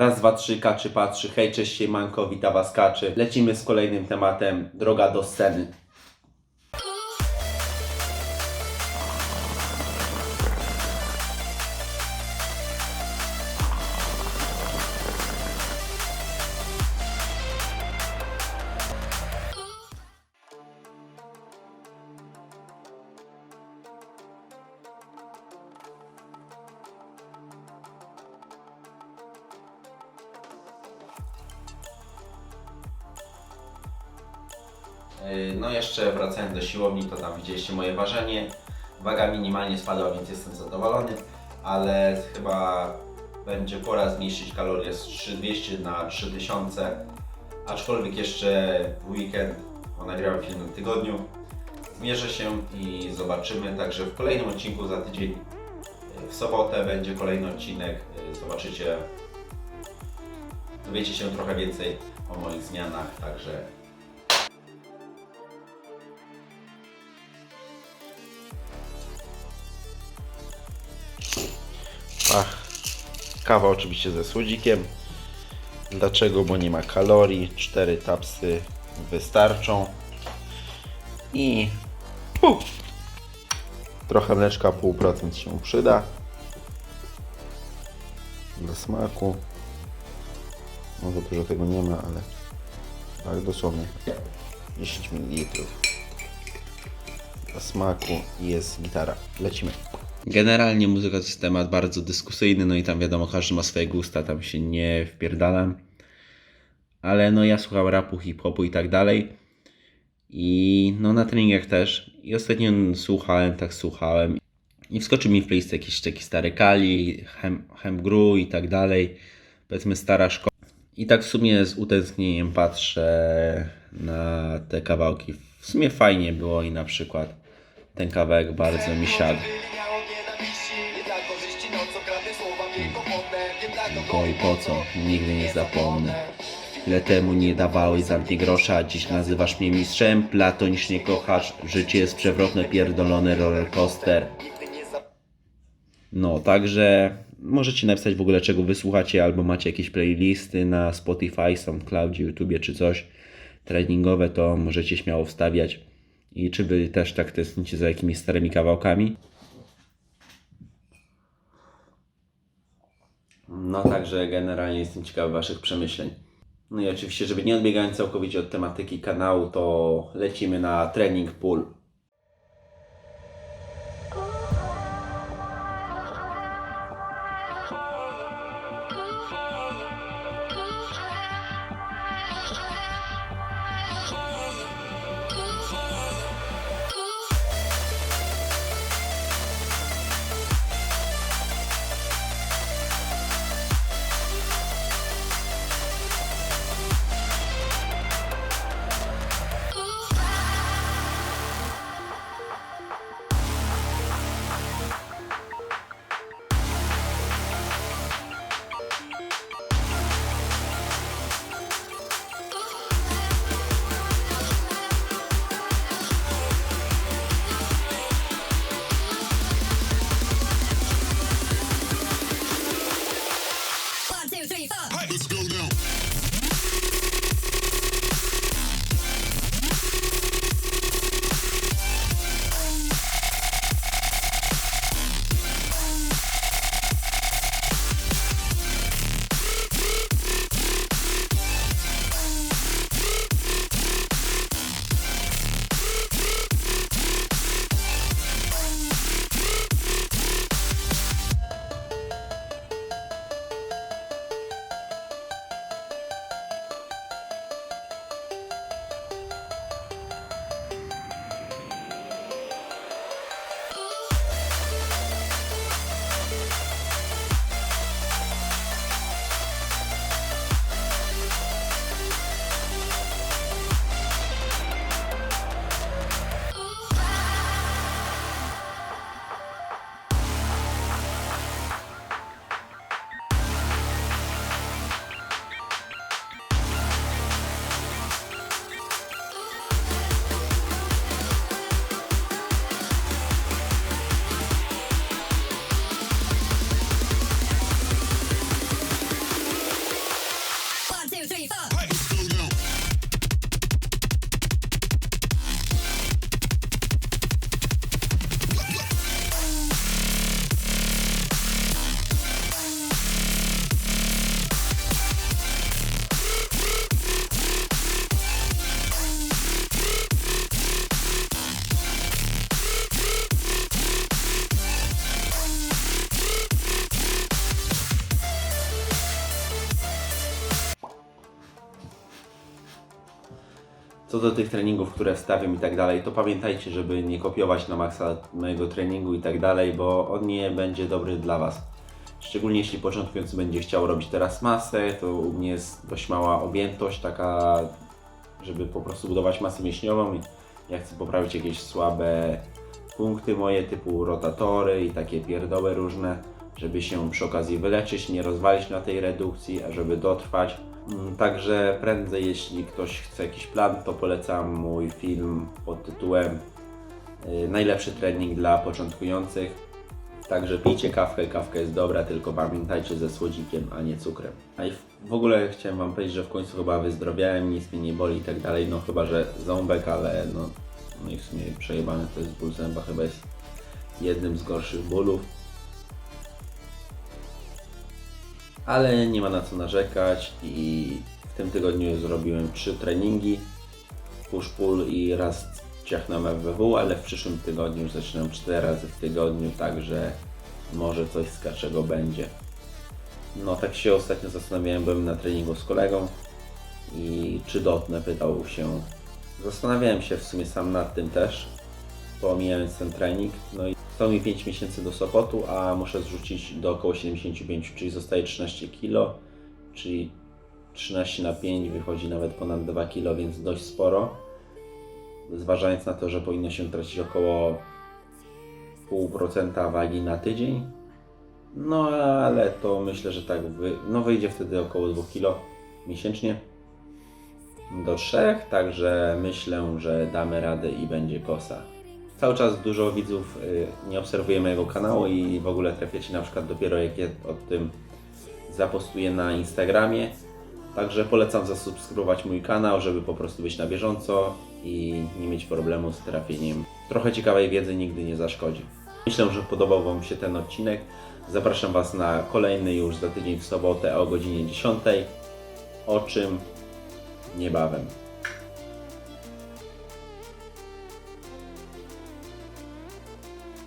Raz, dwa, trzy, kaczy, patrzy. Hej, cześć, siemanko, wita was kaczy. Lecimy z kolejnym tematem. Droga do sceny. No jeszcze wracając do siłowni, to tam widzieliście moje ważenie. Waga minimalnie spadła, więc jestem zadowolony, ale chyba będzie pora zmniejszyć kalorie z 3200 na 3000. Aczkolwiek jeszcze w weekend, bo nagrałem film w tygodniu, zmierzę się i zobaczymy. Także w kolejnym odcinku za tydzień, yy, w sobotę będzie kolejny odcinek. Yy, Zobaczycie, dowiecie się trochę więcej o moich zmianach, także kawa oczywiście ze słodzikiem. Dlaczego? Bo nie ma kalorii. Cztery tapsy wystarczą. I puf, trochę mleczka, pół procent się przyda. Do smaku. No za dużo tego nie ma, ale tak dosłownie 10 ml dla smaku jest gitara. Lecimy. Generalnie muzyka to jest temat bardzo dyskusyjny, no i tam wiadomo, każdy ma swoje gusta, tam się nie wpierdalam. Ale no ja słucham rapu, hip-hopu i tak dalej. I no na treningach też. I ostatnio słuchałem, tak słuchałem. I wskoczył mi w playlist jakiś taki stary Kali, Hem, Hemgru i tak dalej. Powiedzmy stara szkoła. I tak w sumie z utęsknieniem patrzę na te kawałki. W sumie fajnie było i na przykład ten kawałek bardzo mi siadł. I po co? Nigdy nie zapomnę. Ile temu nie dawałeś za mnie grosza, a dziś nazywasz mnie mistrzem, platonicznie kochasz, życie jest przewrotne, pierdolony rollercoaster. No, także możecie napisać w ogóle czego wysłuchacie, albo macie jakieś playlisty na Spotify, SoundCloudzie, YouTubie czy coś treningowe, to możecie śmiało wstawiać. I czy wy też tak tęsknicie za jakimiś starymi kawałkami? No także generalnie jestem ciekawy Waszych przemyśleń. No i oczywiście, żeby nie odbiegając całkowicie od tematyki kanału, to lecimy na trening pull. Co do tych treningów, które wstawiam i tak dalej, to pamiętajcie, żeby nie kopiować na maksa mojego treningu i tak dalej, bo on nie będzie dobry dla Was. Szczególnie jeśli początkujący będzie chciał robić teraz masę, to u mnie jest dość mała objętość, taka, żeby po prostu budować masę mięśniową. Ja chcę poprawić jakieś słabe punkty moje, typu rotatory i takie pierdoły różne, żeby się przy okazji wyleczyć, nie rozwalić na tej redukcji, a żeby dotrwać. Mm, Także prędzej, jeśli ktoś chce jakiś plan, to polecam mój film pod tytułem y, Najlepszy trening dla początkujących. Także pijcie kawkę, kawka jest dobra, tylko pamiętajcie ze słodzikiem, a nie cukrem. A i w- ogóle chciałem Wam powiedzieć, że w końcu chyba wyzdrowiałem, nic mnie nie boli i tak dalej, no chyba, że ząbek, ale no, no i w sumie przejebane to jest ból zęba, chyba jest jednym z gorszych bólów. Ale nie ma na co narzekać i w tym tygodniu zrobiłem trzy treningi, push-pull i raz ciachnąłem FWW, ale w przyszłym tygodniu zaczynam 4 razy w tygodniu, także może coś z kaczego będzie. No tak się ostatnio zastanawiałem, byłem na treningu z kolegą i czy dotnę, pytał się. Zastanawiałem się w sumie sam nad tym też, pomijając ten trening. No i mi 5 miesięcy do Sopotu, a muszę zrzucić do około 75, czyli zostaje 13 kg, czyli 13 na 5 wychodzi nawet ponad 2 kg, więc dość sporo. Zważając na to, że powinno się tracić około 0,5% wagi na tydzień. No ale to myślę, że tak wy... no wyjdzie wtedy około 2 kg miesięcznie do 3, także myślę, że damy radę i będzie kosa. Cały czas dużo widzów y, nie obserwuje mojego kanału i w ogóle trafiacie na przykład dopiero jak ja o tym zapostuję na Instagramie. Także polecam zasubskrybować mój kanał, żeby po prostu być na bieżąco i nie mieć problemu z trafieniem. Trochę ciekawej wiedzy nigdy nie zaszkodzi. Myślę, że podobał Wam się ten odcinek. Zapraszam Was na kolejny już za tydzień w sobotę o godzinie 10. O czym niebawem.